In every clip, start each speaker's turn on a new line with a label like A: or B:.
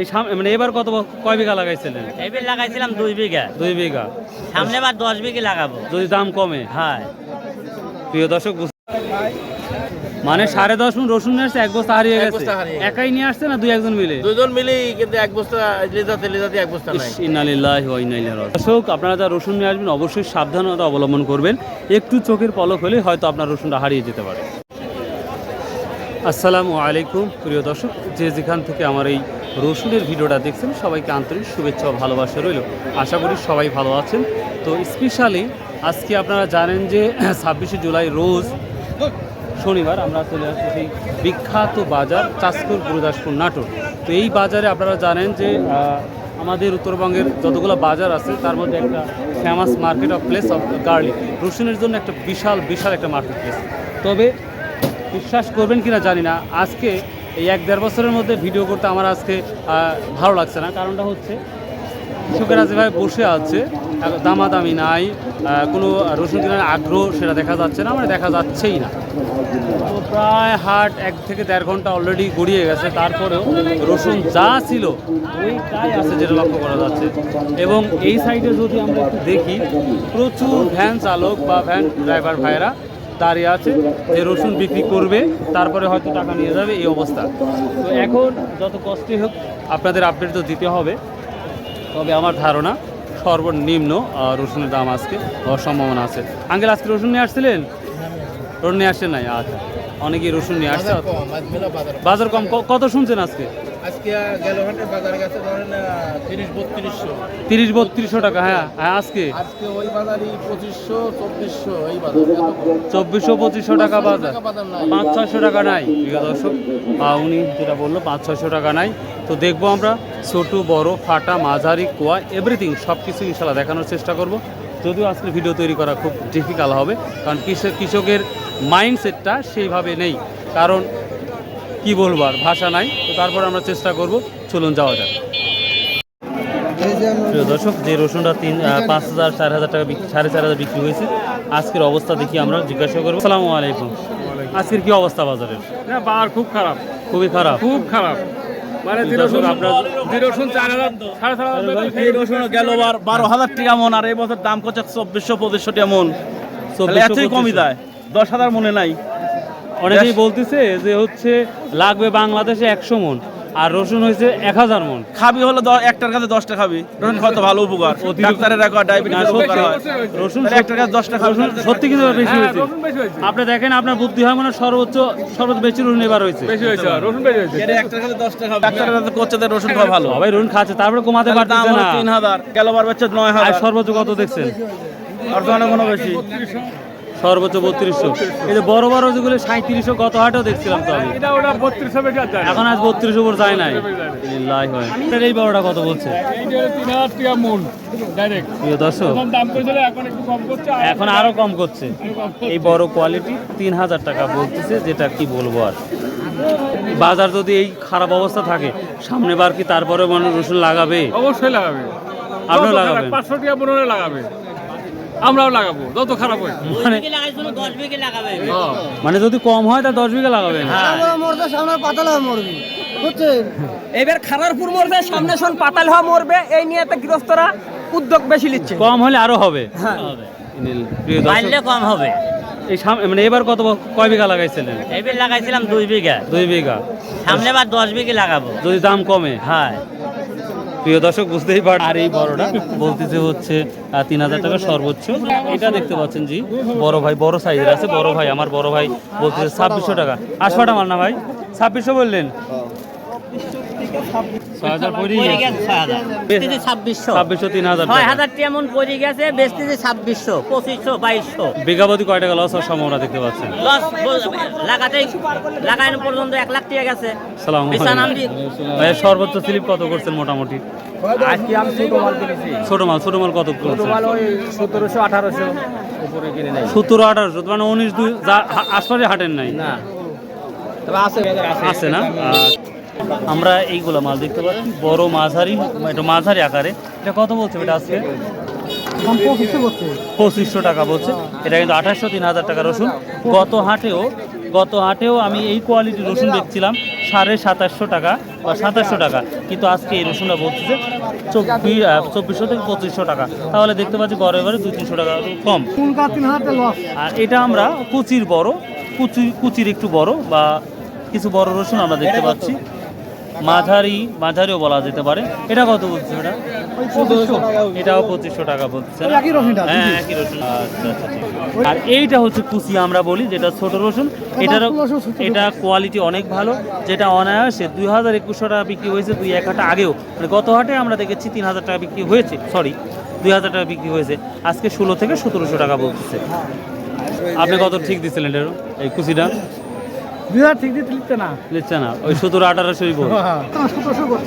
A: এই মানে এবার কত কয় বিঘা লাগাইছিলেন?
B: এবার লাগাইছিলাম দুই বিঘা।
A: দুই বিঘা।
B: সামনে বার দশ বিঘা লাগাবো।
A: যদি দাম কমে?
B: হ্যাঁ।
A: প্রিয় দর্শক মানে সাড়ে দশ মন রসুন নিয়ে আসছে এক বস্তা হারিয়ে গেছে।
C: বস্তা হারিয়ে গেছে।
A: একাই নিয়ে আসছে না দুই একজন মিলে?
C: দুজন মিলেই কিন্তু এক বস্তা লেজাতে লেজাতে এক বস্তা নাই।
A: ইস, ইন্না লিল্লাহি ওয়া ইন্না ইলাইহি রাজিউন। দর্শক আপনারা যারা রসুন নিয়ে আসবেন অবশ্যই সাবধানতা অবলম্বন করবেন। একটু চোখের পলক হলে হয়তো আপনার রসুনটা হারিয়ে যেতে পারে। আসসালামু আলাইকুম প্রিয় দর্শক। যে যেখান থেকে আমার এই রসুনের ভিডিওটা দেখছেন? সবাইকে আন্তরিক শুভেচ্ছা ও ভালোবাসা রইল। আশা করি সবাই ভালো আছেন। তো স্পেশালি আজকে আপনারা জানেন যে ছাব্বিশে জুলাই রোজ শনিবার আমরা চলে আসছি সেই বিখ্যাত বাজার চাষপুর গুরুদাসপুর নাটোর। তো এই বাজারে আপনারা জানেন যে আমাদের উত্তরবঙ্গের যতগুলো বাজার আছে, তার মধ্যে একটা famous market of place of garlic রসুনের জন্য একটা বিশাল বিশাল একটা মার্কেট প্লেস তবে বিশ্বাস করবেন কিনা জানি না, আজকে এই এক দেড় বছরের মধ্যে ভিডিও করতে আমার আজকে ভালো লাগছে না। কারণটা হচ্ছে, কৃষকেরা যেভাবে বসে আছে দামাদামি নাই কোনো রসুন কেনার আগ্রহ সেটা দেখা যাচ্ছে না মানে দেখা যাচ্ছেই না। তো প্রায় হাট এক থেকে দেড় ঘণ্টা অলরেডি গড়িয়ে গেছে, তারপরেও রসুন যা ছিল ওইটাই আছে যেটা লক্ষ্য করা যাচ্ছে। এবং এই সাইডে যদি আমরা দেখি, প্রচুর ভ্যান চালক বা ভ্যান ড্রাইভার ভাইরা দাঁড়িয়ে আছে, যে রসুন বিক্রি করবে, তারপরে হয়তো টাকা নিয়ে যাবে, এই অবস্থা। তো এখন যত কষ্টই হোক, আপনাদের আপডেট তো দিতে হবে। তবে আমার ধারণা, সর্বনিম্ন রসুনের দাম আজকে হওয়ার সম্ভাবনা আছে। আঙ্কেল, আজকে রসুন নিয়ে আসছিলেন? রসুন নিয়ে আসছেন নাই? আচ্ছা। অনেকেই রসুন নিয়ে আসছে।
C: বাজার কম।
A: কত শুনছেন আজকে?
C: আজকে গেল হাটে বাজার গেছে ধরেন তিরিশ বত্রিশশো।
A: তিরিশ বত্রিশশো টাকা হ্যাঁ হ্যাঁ আজকে?
C: আজকে ওই বাজারই পঁচিশশো চব্বিশশো এই বাজার।
A: চব্বিশশো পঁচিশশো টাকা বাজার। পাঁচ ছয়শো টাকা নাই প্রিয় দর্শক। আহ, উনি যেটা বলল পাঁচ ছয়শো টাকা নাই। তো দেখব আমরা ছোট বড় ফাটা মাঝারি কোয়া এভরিথিং সব কিছু ইনশাল্লাহ দেখানোর চেষ্টা করব। যদিও আজকে ভিডিও তৈরি করা খুব ডিফিকাল্ট হবে কারণ কৃষক কৃষকের মাইন্ডসেটটা সেইভাবে নেই। কারণ কি বলব আর ভাষা নাই তো তারপর আমরা চেষ্টা করব চলুন যাওয়া যাক। প্রিয় দর্শক যে রসুনটা তিন পাঁচ হাজার চার হাজার টাকা বিক্রি- সাড়ে চার হাজার বিক্রি হয়েছে আজকের অবস্থা দেখি আমরা জিজ্ঞাসা করব সালাম আলাইকুম। আজকের কি অবস্থা বাজারের
D: বাজার খুব খারাপ।
A: খুবই খারাপ।
D: খুব খারাপ। মানে
A: আপনার-
E: বার বারো হাজার টাকা মন আর এই বছর দাম করছে চব্বিশশো পঁচিশশো টাকা মন। এতই কমই যায়। দশ হাজার মনে নাই।
A: অনেকেই বলতেছে যে হচ্ছে লাগবে বাংলাদেশে একশো মন আর রসুন হয়েছে এক হাজার মন।
E: খাবি হলো একটার কাছে দশটা খাবি। রসুন খাওয়া তো ভালো উপকার। ডাক্তারের রেকর্ড
A: না,
E: ডায়াবেটিস
A: সত্যি-
E: উপকার হয়।
A: রসুন
E: একটার কাছে দশটা খাবি।
A: রসুন সত্যি কিন্তু বেশি
D: হ্যাঁ,
A: হয়েছে।
D: বেশি হয়েছে।
A: আপনি দেখেন আপনার বুদ্ধি হয় মানে সর্বোচ্চ সর্বোচ্চ বেশি রসুন এবার হয়েছে।
D: বেশি হয়েছে রসুন বেশি হয়েছে।
E: এর একটার কাছে দশটা খাবি। ডাক্তারের কাছে করছে রসুন খাওয়া ভালো।
A: সবাই রসুন খাচ্ছে তারপরে কমাতে পারতেছে না।
E: তিন হাজার গেল বার হচ্ছে নয় হাজার।
A: সর্বোচ্চ কত দেখছেন?
E: আর তো অনেক বেশি।
A: সর্বোচ্চ বত্রিশশো। এই যে বড় বড় যেগুলো সাঁত্রিশশো গত হাটেও দেখছিলাম তো আমি। এখন আজ বত্রিশ উপর যায় নাই। হয়। এই বড়টা কত বলছে?
D: এখন আরও কম করছে।
A: এই বড় কোয়ালিটি তিন হাজার টাকা বলতেছে যেটা কি বলব আর। বাজার যদি এই খারাপ অবস্থা থাকে সামনে বার কি তারপরে মানুষ রসুন লাগাবে?
D: অবশ্যই লাগাবে।
A: আপনিও লাগাবেন?
D: পাঁচশো টাকা হলে লাগাবে। আমরাও লাগাবো যত খারাপ হয়।
A: মানে
B: লাগাবে।
D: হ্যাঁ।
A: মানে যদি কম হয় তা দশ বিঘা লাগাবেন
F: মরবে সামনে পাতালা মরবে। বুঝছেন?
G: এবার খারারপুর মরবে সামনে শোন পাতাল হওয়া মরবে এই নিয়ে তো গৃহস্থরা উদ্যোগ বেশি নিচ্ছে।
A: কম হলে আরও হবে। প্রিয়
B: কম হবে।
A: এই মানে এবার কত কয় বিঘা লাগাইছিলেন?
B: এবার লাগাইছিলাম দুই বিঘা।
A: দুই বিঘা।
B: সামনে বার দশ বিঘা লাগাবো।
A: যদি দাম কমে?
B: হ্যাঁ।
A: প্রিয় দর্শক, বুঝতেই পার আর এই বড়টা বলতেছে হচ্ছে তিন হাজার টাকা সর্বোচ্চ। এটা দেখতে পাচ্ছেন জি, বড় ভাই, বড় সাইজের আছে, বড় ভাই, আমার বড় ভাই বলতেছে ছাব্বিশশো টাকা। আসবাটা মার না ভাই, ছাব্বিশশো বললেন? বিঘাপতি কয় টাকা লস হওয়ার সম্ভাবনা দেখতে পাচ্ছেন?
B: লাগানো পর্যন্ত এক লাখ টাকা গেছে।
A: সর্বোচ্চ স্লিপ কত করছেন মোটামুটি?
G: আজকে আমি ছোট মাল কিনেছি।
A: ছোট মাল ছোট মাল কত করছেন?
G: মাল ওই সতেরোশো আঠারোশো উপরে কিনে নেই।
A: সতেরো আঠারোশো মানে উনিশ দুই আশপাশে হাটেন নাই?
G: না। তবে আছে।
A: আছে না? আচ্ছা। আমরা এইগুলো মাল দেখতে পাচ্ছি। বড় মাঝারি এটা মাঝারি আকারে। এটা কত বলছে এটা আজকে? পঁচিশশো টাকা বলছে। এটা কিন্তু আঠাশশো তিন হাজার টাকা রসুন। গত হাটেও গত হাটেও আমি এই কোয়ালিটির রসুন দেখছিলাম সাড়ে সাতাশশো টাকা বা সাতাশশো টাকা। কিন্তু আজকে এই রসুনটা বলছে চব্বিশ চব্বিশশো থেকে পঁচিশশো টাকা। তাহলে দেখতে পাচ্ছি গড়ে গড়ে দুই তিনশো টাকা কম। আর এটা আমরা কুচির বড় কুচি কুচির একটু বড় বা কিছু বড় রসুন আমরা দেখতে পাচ্ছি। মাঝারি মাঝারিও বলা যেতে পারে। এটা কত বলছে এটা এটাও পঁচিশশো টাকা বলছে। হ্যাঁ একই রসুন। আচ্ছা আচ্ছা ঠিক আর এইটা হচ্ছে কুচি আমরা বলি যেটা ছোট রসুন।
F: ছোট
A: এটা কোয়ালিটি অনেক ভালো। যেটা অনায়াসে দুই হাজার একুশশো টাকা বিক্রি হয়েছে দুই এক হাটে আগেও। মানে গত হাটে আমরা দেখেছি তিন হাজার টাকা বিক্রি হয়েছে সরি দুই হাজার টাকা বিক্রি হয়েছে। আজকে ষোলো থেকে সতেরোশো টাকা বলতেছে। আপনি কত ঠিক দিচ্ছিলেন এই কুচিটা?
F: দুই হাজার ঠিক দিতে লিখতে না?
A: ওই সতেরো আঠারোশোই বল।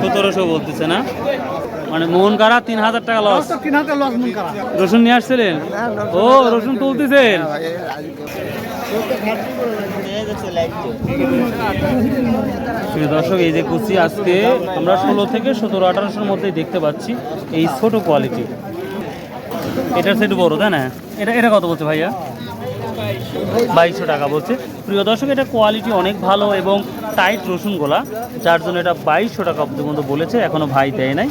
F: সতেরোশো করছে
A: বলতেছে না? মানে কারা? তিন হাজার টাকা লস
F: তিন হাজার লস করা?
A: রসুন নিয়ে আসছিলেন? ও রসুন তুলতেছেন? দর্শক এই যে কুচি আজকে আমরা ষোলো থেকে সতেরো আঠারোশোর মধ্যেই দেখতে পাচ্ছি এই ছোট কোয়ালিটি এটার সাইড বড় তাই না? এটা এটা কত বলছে ভাইয়া? বাইশশো টাকা বলছে। প্রিয় দর্শক এটা কোয়ালিটি অনেক ভালো এবং টাইট রসুনগুলা যার জন্য এটা বাইশশো টাকা পর্যন্ত বলেছে এখনও ভাই দেয় নাই।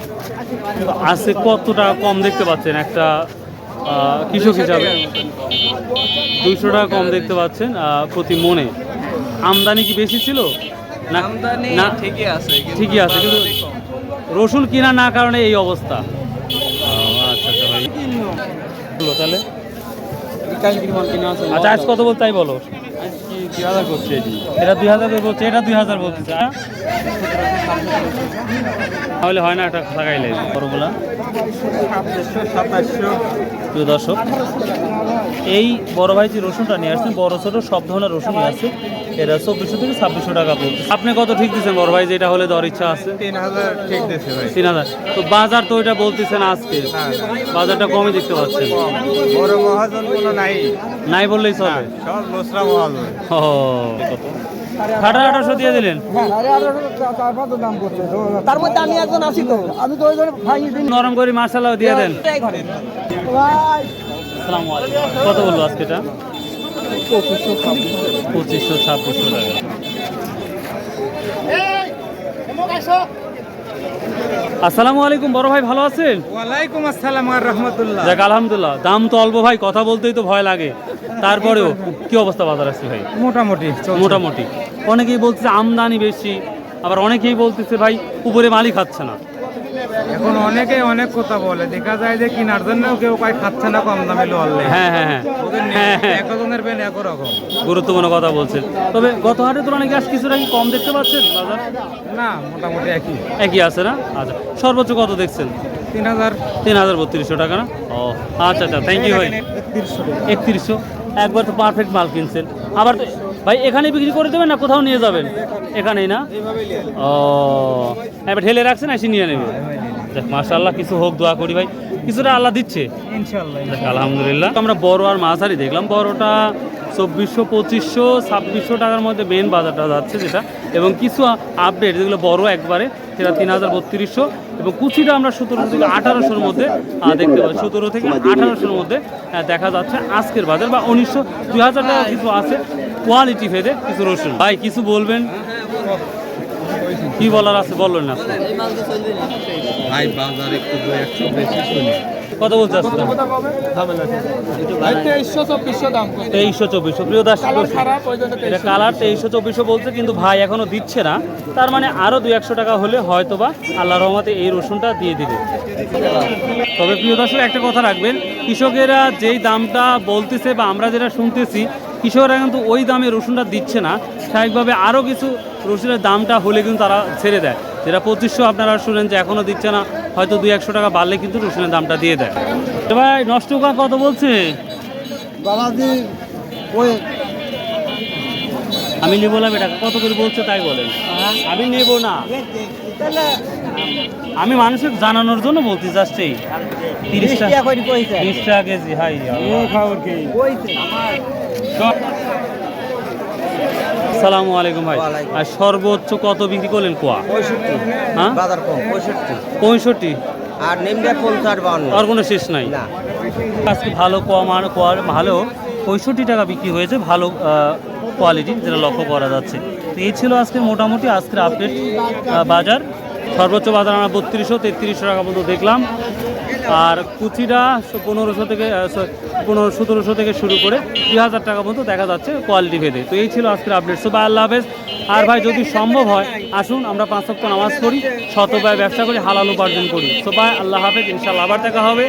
A: আজকে কত টাকা কম দেখতে পাচ্ছেন? একটা কৃষক হিসাবে দুইশো টাকা কম দেখতে পাচ্ছেন প্রতি মনে। আমদানি কি বেশি ছিল? না
D: ঠিকই আছে
A: ঠিকই আছে কিন্তু রসুন কিনা না কারণে এই অবস্থা। আচ্ছা আচ্ছা ভাই। হলো তাহলে। আচ্ছা আজ কত বল তাই বলো। এটা। দুই হাজার বলছে এটা দুই হাজার বলছে? তাহলে হয় না একটা লাগাই লাগবে বড়গুলা। প্রিয় দর্শক এই বড় ভাই যে রসুনটা নিয়ে আসছেন বড় ছোট সব ধরনের রসুন আছে। এটা চব্বিশশো থেকে ছাব্বিশশো টাকা পড়ছে আপনি কত ঠিক দিচ্ছেন বড় ভাই? যেটা হলে দেওয়ার ইচ্ছা আছে।
C: তিন হাজার ঠিক দিয়েছে ভাই।
A: তিন হাজার। তো বাজার তো ওইটা বলতেছেন আজকে। বাজারটা কমই দেখতে পাচ্ছেন।
C: বড় মহাজন কোনো নাই।
A: নাই বললেই চলে।
C: সব লোসরা মহাজন।
A: ও আঠারোশো দিয়ে দিলেন।
G: তার মধ্যে আমি একজন আছি তো।
F: আমি তো ওই জন্য ভাই দিন
A: নরম করে দিয়ে দেন। কত বলল আজকে এটা? পঁচিশশো ছাব্বিশশো টাকা। আসসালামু আলাইকুম বড় ভাই ভালো আছেন?
C: ওয়ালাইকুম আসসালাম আর রহমতুল্লাহ।
A: যাক আলহামদুলিল্লাহ। দাম তো অল্প ভাই কথা বলতেই তো ভয় লাগে। তারপরেও কি অবস্থা বাজার আছে ভাই?
C: মোটামুটি
A: মোটামুটি। অনেকেই বলতেছে আমদানি বেশি আবার অনেকেই বলতেছে ভাই উপরে মালই খাচ্ছে না।
C: এখন অনেকে অনেক কথা বলে। দেখা যায় যে কিনার জন্য কেউ কয় খাচ্ছে না কম দামে লোয়ালে
A: হ্যাঁ হ্যাঁ হ্যাঁ।
C: একজনের পেন একরকম।
A: গুরুত্বপূর্ণ কথা বলছেন। তবে গত হাটের তুলনায় গ্যাস কিছুটা কি কম দেখতে পাচ্ছেন বাজার?
C: না মোটামুটি একই।
A: একই আছে না? আচ্ছা সর্বোচ্চ কত দেখছেন?
C: তিন হাজার।
A: তিন হাজার বত্রিশশো টাকা না? ও আচ্ছা আচ্ছা থ্যাংক ইউ ভাই। একত্রিশশো। একবার তো পারফেক্ট মাল কিনছেন। আবার ভাই এখানে বিক্রি করে দেবেন না কোথাও নিয়ে যাবেন? এখানেই না? ও এবার ঢেলে রাখছেন এসে নিয়ে নেবে। দেখ মাশাল্লাহ কিছু হোক দোয়া করি ভাই। কিছুটা আল্লাহ দিচ্ছে।
C: ইনশাল্লাহ
A: দেখ, আলহামদুলিল্লাহ। আমরা বড় আর মাঝারি দেখলাম বড়টা চব্বিশশো পঁচিশশো ছাব্বিশশো টাকার মধ্যে মেন বাজারটা যাচ্ছে যেটা। এবং কিছু আপডেট যেগুলো বড় একবারে সেটা তিন হাজার বত্রিশশো এবং কুচিটা আমরা সতেরো থেকে আঠারোশোর মধ্যে দেখতে পাই সতেরো থেকে আঠারোশোর মধ্যে দেখা যাচ্ছে আজকের বাজার বা উনিশশো দুই হাজার টাকা কিছু আছে। কোয়ালিটি ভেদে কিছু রসুন। ভাই কিছু বলবেন? কি বলার আছে বললেন না।
C: ভাই বাজার একটু একশো বেশি শুনি।
A: কত বলতে আসছে
D: তেইশশো চব্বিশশো
A: প্রিয় দাস
D: খারাপ ওই জন্য
A: এটা কালার তেইশশো চব্বিশশো বলছে কিন্তু ভাই এখনও দিচ্ছে না। তার মানে আরও দুই একশো টাকা হলে হয়তো বা আল্লাহ রহমতে এই রসুনটা দিয়ে দিবে। তবে প্রিয় দর্শক একটা কথা রাখবেন। কৃষকেরা যেই দামটা বলতেছে বা আমরা যেটা শুনতেছি কৃষকরা কিন্তু ওই দামে রসুনটা দিচ্ছে না। স্বাভাবিকভাবে আরও কিছু রসুনের দামটা হলে কিন্তু তারা ছেড়ে দেয়। যেটা পঁচিশশো আপনারা শুনেন যে এখনও দিচ্ছে না হয়তো দুই একশো টাকা বাড়লে কিন্তু রসুনের দামটা দিয়ে দেয়। তো ভাই নষ্ট করা কত বলছে?
F: ওই।
A: আমি নেব না এটা কত করে বলছে তাই বলেন। আমি নেব না। আমি মানুষের জানানোর জন্য বলতে যাচ্ছি তিরিশ টাকা তিরিশ টাকা কেজি হাই সালামু আলাইকুম ভাই। আর সর্বোচ্চ কত বিক্রি করলেন কোয়া? হ্যাঁ?
B: বাজার কম পঁয়ষট্টি।
A: পঁয়ষট্টি?
B: আর নিমটা পঞ্চাশ বাউন্ন
A: আর কোনো শেষ নাই? আজকে ভালো কোয়া মান কোয়ার ভালো পঁয়ষট্টি টাকা বিক্রি হয়েছে ভালো কোয়ালিটি যেটা লক্ষ্য করা যাচ্ছে। তো এই ছিল আজকে মোটামুটি আজকের আপডেট বাজার। সর্বোচ্চ বাজার আমরা বত্রিশশো তেত্রিশশো টাকা পর্যন্ত দেখলাম। আর কুচিটা পনেরোশো থেকে পনেরো, সতেরোশো থেকে শুরু করে দুই হাজার টাকা পর্যন্ত দেখা যাচ্ছে কোয়ালিটি ভেদে। তো এই ছিল আজকের আপডেট সো আল্লাহ হাফেজ। আর ভাই, যদি সম্ভব হয়, আসুন, আমরা পাঁচ সপ্তাহ নামাজ পড়ি শত ব্যবসা করি, হালাল উপার্জন করি। সো আল্লাহ হাফেজ ইনশাল্লাহ আবার দেখা হবে।